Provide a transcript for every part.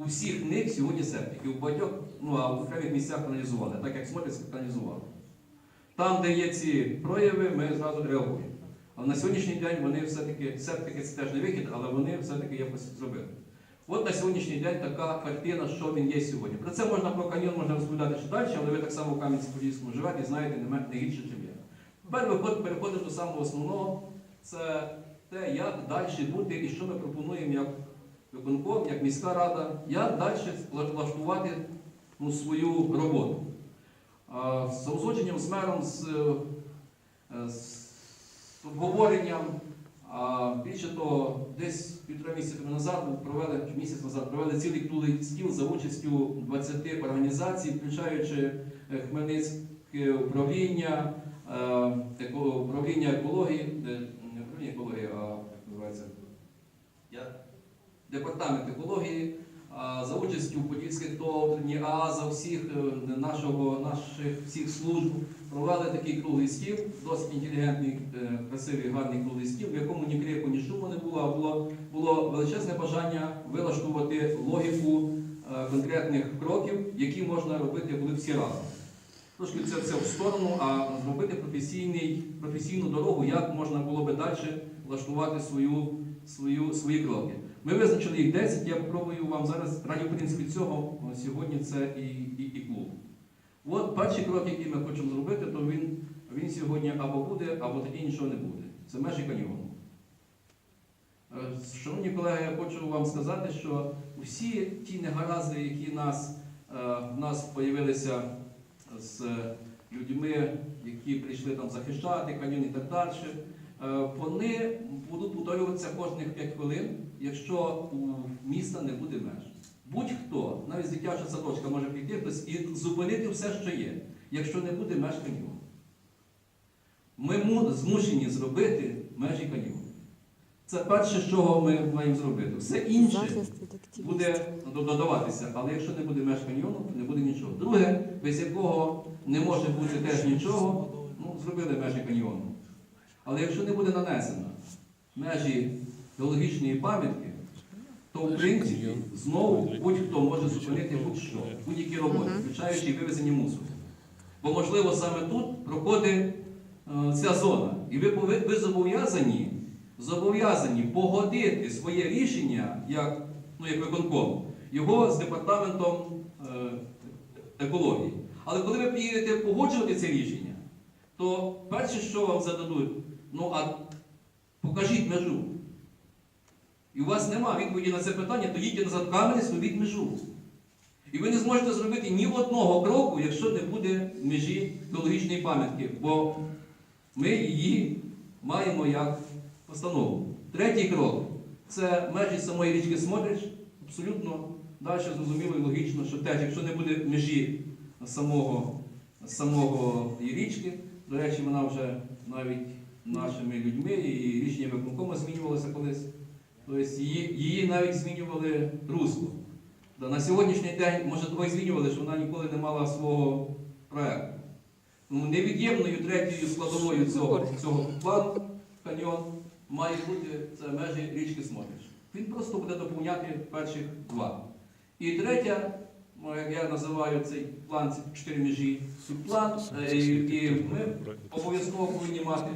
У всіх них сьогодні септики. У багатьох, ну а в окремих місцях каналізували, так як смотриться, каналізували. Там, де є ці прояви, ми зразу реагуємо. Але на сьогоднішній день вони все-таки, септики це теж не вихід, але вони все-таки якось зробили. От на сьогоднішній день така картина, що він є сьогодні. Про це можна про каньйон можна розповідати ще далі, але ви так само в Кам'янці-Подільському живете і знаєте не, гірше, ніж я. Тепер переходимо до самого основного. Це те, як далі бути і що ми пропонуємо як виконком, як міська рада, як далі влаштувати ну, свою роботу. А, З узгодженням з мером, з, е, з обговоренням. А більше того, десь півтора місяця назад провели чи місяць назад провели цілий круглий стіл за участю 20 організацій, включаючи е, Хмельницьке управління, е, управління екології, е, не управління екології, а як називається? Я? Департамент екології, за участю подільських ТОВ, НІА, за всіх е, нашого, наших всіх служб провели такий круглий стіл, досить інтелігентний, е, красивий, гарний круглий стіл, в якому ні крику, ні шуму не було, а було, було величезне бажання вилаштувати логіку е, конкретних кроків, які можна робити, коли всі разом. Трошки це все в сторону, а зробити професійний, професійну дорогу, як можна було би далі влаштувати свою, свою, свої кроки. Ми визначили їх 10, я спробую вам зараз, раді в принципі цього, сьогодні це і, і, і клуб. От перший крок, який ми хочемо зробити, то він, він сьогодні або буде, або тоді нічого не буде. Це межі каньйону. Е, Шановні колеги, я хочу вам сказати, що усі ті негаразди, які нас, е, в нас з'явилися з людьми, які прийшли там захищати каньйон і так далі, вони будуть повторюватися кожних 5 хвилин, якщо у міста не буде меж. Будь-хто, навіть з дитячого садочка може прийти хтось і зупинити все, що є, якщо не буде меж каньйону. Ми змушені зробити межі каньйону. Це перше, що ми маємо зробити. Все інше буде додаватися, але якщо не буде меж каньйону, то не буде нічого. Друге, без якого не може бути теж нічого, ну, зробили межі каньйону. Але якщо не буде нанесено межі геологічної пам'ятки, то в принципі знову будь-хто може зупинити будь-що, будь-які роботи, включаючи і вивезення мусору. Бо можливо саме тут проходить е, ця зона. І ви, пови- ви зобов'язані, зобов'язані погодити своє рішення як, ну, як виконком, його з департаментом е, екології. Але коли ви приїдете погоджувати це рішення, то перше, що вам зададуть, ну а покажіть межу. І у вас нема відповіді на це питання, то їдьте назад в камери, зробіть межу. І ви не зможете зробити ні одного кроку, якщо не буде межі біологічної пам'ятки, бо ми її маємо як постанову. Третій крок це межі самої річки Смотрич. Абсолютно далі зрозуміло і логічно, що теж, якщо не буде межі самого, самого річки, до речі, вона вже навіть нашими людьми і рішення виконкому змінювалося колись. Тобто її, її навіть змінювали русло. На сьогоднішній день, може, того і змінювали, що вона ніколи не мала свого проєкту. Ну, невід'ємною третьою складовою цього, цього плану каньйон має бути це межі річки Смотрич. Він просто буде доповняти перших два. І третя, як я називаю цей план, ці чотири межі, план, е, і, ми обов'язково повинні мати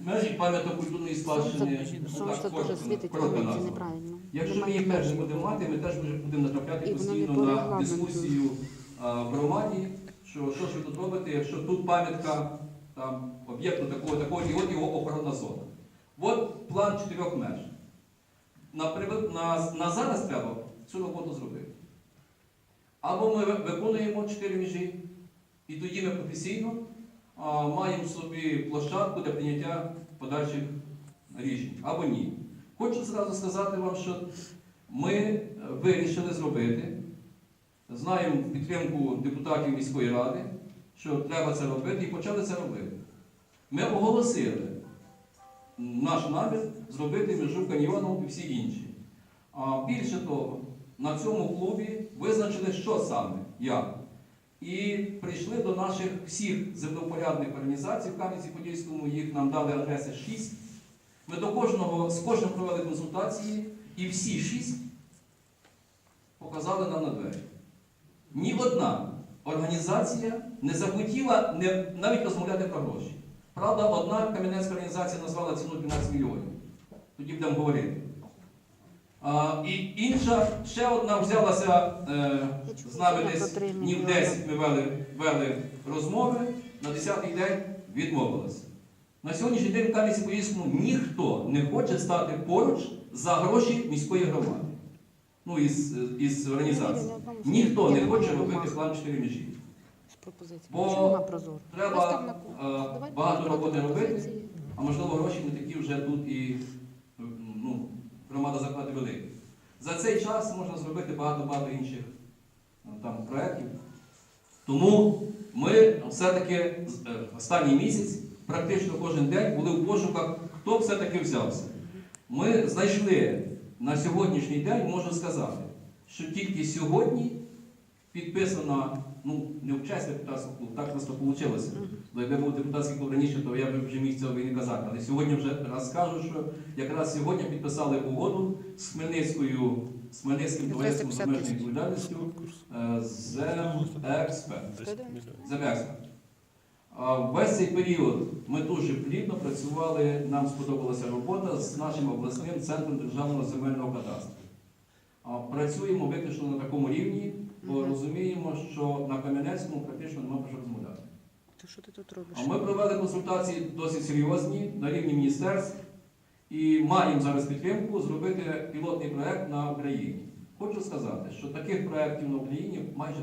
межі пам'яток культурної спадщини. ну, неправильно. Якщо ми їх теж не будемо мати, ми теж будемо натрапляти постійно на дискусію в громаді, що що ж ви тут робите, якщо тут пам'ятка там, об'єкту такого, такого, і от його охоронна зона. От план чотирьох меж. На, на, на зараз треба цю роботу зробити. Або ми виконуємо чотири межі, і тоді ми професійно маємо собі площадку для прийняття подальших рішень, або ні. Хочу зразу сказати вам, що ми е, вирішили зробити, знаємо підтримку депутатів міської ради, що треба це робити, і почали це робити. Ми оголосили наш намір зробити межу каньйону і всі інші. Більше того, на цьому клубі визначили, що саме, як. І прийшли до наших всіх землевпорядних організацій в Кам'янці-Подільському, їх нам дали адреси 6. Ми до кожного, з кожним провели консультації, і всі шість показали нам на двері. Ні одна організація не захотіла навіть розмовляти про гроші. Правда, одна кам'янецька організація назвала ціну 12 мільйонів. Тоді будемо говорити. А, і інша, ще одна взялася е, з нами десь днів 10 ми вели, вели розмови, на 10-й день відмовилася. На сьогоднішній день в Кам'янці-Подільському ніхто не хоче стати поруч за гроші міської громади. Ну, із, із організації. Ніхто не хоче робити план 4 межі. З. Бо? Треба е, багато роботи робити, а можливо гроші не такі вже тут і ну, громада заклади велика. За цей час можна зробити багато-багато інших е, там, проєктів. Тому ми все-таки е, останній місяць, практично кожен день були в пошуках, хто все-таки взявся. Ми знайшли на сьогоднішній день, можу сказати, що тільки сьогодні підписана, ну, не в честь депутатського клубу, так просто вийшло. Бо якби був депутатський клуб раніше, то я б вже міг цього і не казати. Але сьогодні вже раз скажу, що якраз сьогодні підписали угоду з Хмельницькою, з Хмельницьким товариством з 350 обмеженою відповідальністю е. «Земексперт». Весь цей період ми дуже плідно працювали, нам сподобалася робота з нашим обласним центром державного земельного кадастру. Працюємо виключно на такому рівні, бо розуміємо, що на Кам'янецькому практично немає про що розмовляти. То що ти тут робиш? А ми провели консультації досить серйозні на рівні міністерств і маємо зараз підтримку зробити пілотний проект на Україні. Хочу сказати, що таких проєктів на Україні майже.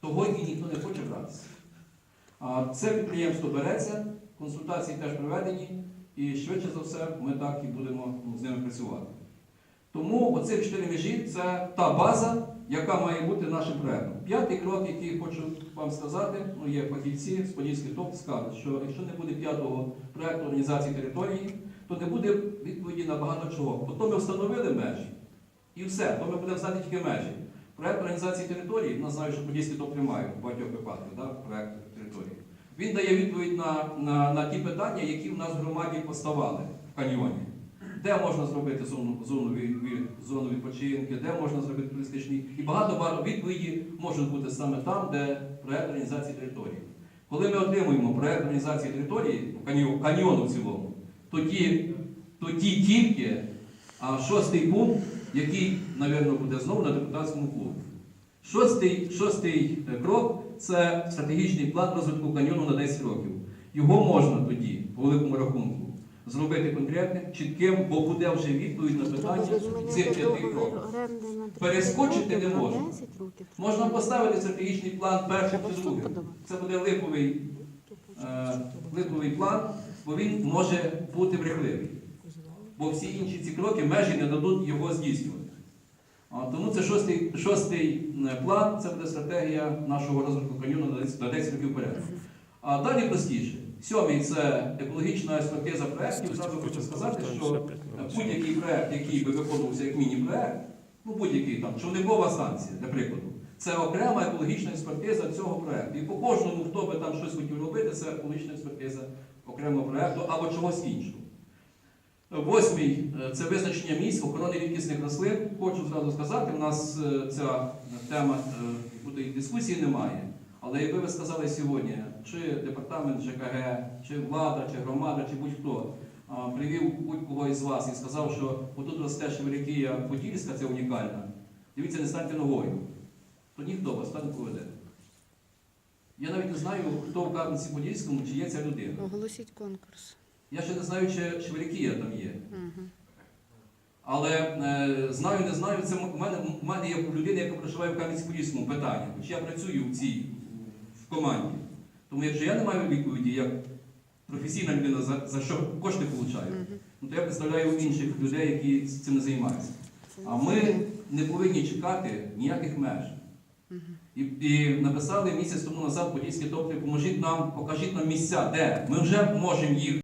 Того і ніхто не хоче братися. А Це підприємство береться, консультації теж проведені, і швидше за все ми так і будемо з ними працювати. Тому оці чотири межі це та база, яка має бути нашим проектом. П'ятий крок, який хочу вам сказати, ну є фахівці з Подільський ТОП скажуть, що якщо не буде п'ятого проекту організації території, то не буде відповіді на багато чого. Ото ми встановили межі, і все, то ми будемо знати тільки межі. Проект організації території, ну, знаю, що Подільський ТОП приймає в багатьох випадках, да, проект території. Він дає відповідь на, на, на ті питання, які в нас в громаді поставали в каньйоні. Де можна зробити зону, зону, зону відпочинки, де можна зробити туристичний. І багато-багато відповіді можуть бути саме там, де проект організації території. Коли ми отримуємо проект організації території, каньйону в цілому, тоді, тоді тільки а, шостий пункт, який, мабуть, буде знову на депутатському клубі. Шостий, шостий е, крок це стратегічний план розвитку каньйону на 10 років. Його можна тоді, по великому рахунку, зробити конкретним, чітким, бо буде вже відповідь на питання цих п'яти кроків. Перескочити не можна. Можна поставити стратегічний план першим чи другим. Це буде липовий, е, липовий план, бо він може бути брехливий. Бо всі інші ці кроки межі не дадуть його здійснювати. Тому це шостий, шостий е, план, це буде стратегія нашого розвитку каньйону на 10 на 10 років вперед. А далі простіше. Сьомий це екологічна експертиза проєктів. Зразу хочу сказати, що будь-який проєкт, який би виконувався як міні-проєкт, ну будь-який там човникова станція, для прикладу, це окрема екологічна експертиза цього проєкту. І по кожному, хто би там щось хотів робити, це екологічна експертиза окремого проєкту або чогось іншого. Восьмий е, це визначення місць охорони рідкісних рослин. Хочу зразу сказати, у нас е, ця тема е, буде і дискусії немає. Але якби ви сказали сьогодні, чи департамент ЖКГ, чи влада, чи громада, чи будь-хто привів будь-кого із вас і сказав, що отут росте Шевелікія Подільська, це унікальна, дивіться, не станьте ногою, то ніхто вас так не поведе. Я навіть не знаю, хто в Кам'янці-Подільському, чи є ця людина. Оголосіть конкурс. Я ще не знаю, чи Шевелікія там є. Але е, знаю, не знаю, це в мене, в мене є людина, яка проживає в Кам'янці-Подільському питання, хоч я працюю в цій команді. Тому якщо я не маю відповіді, як професійна людина, за, за що кошти получаю, ну, то я представляю інших людей, які цим не займаються. А ми не повинні чекати ніяких меж. І, і написали місяць тому назад Подільські топти, поможіть нам, покажіть нам місця, де ми вже можемо їх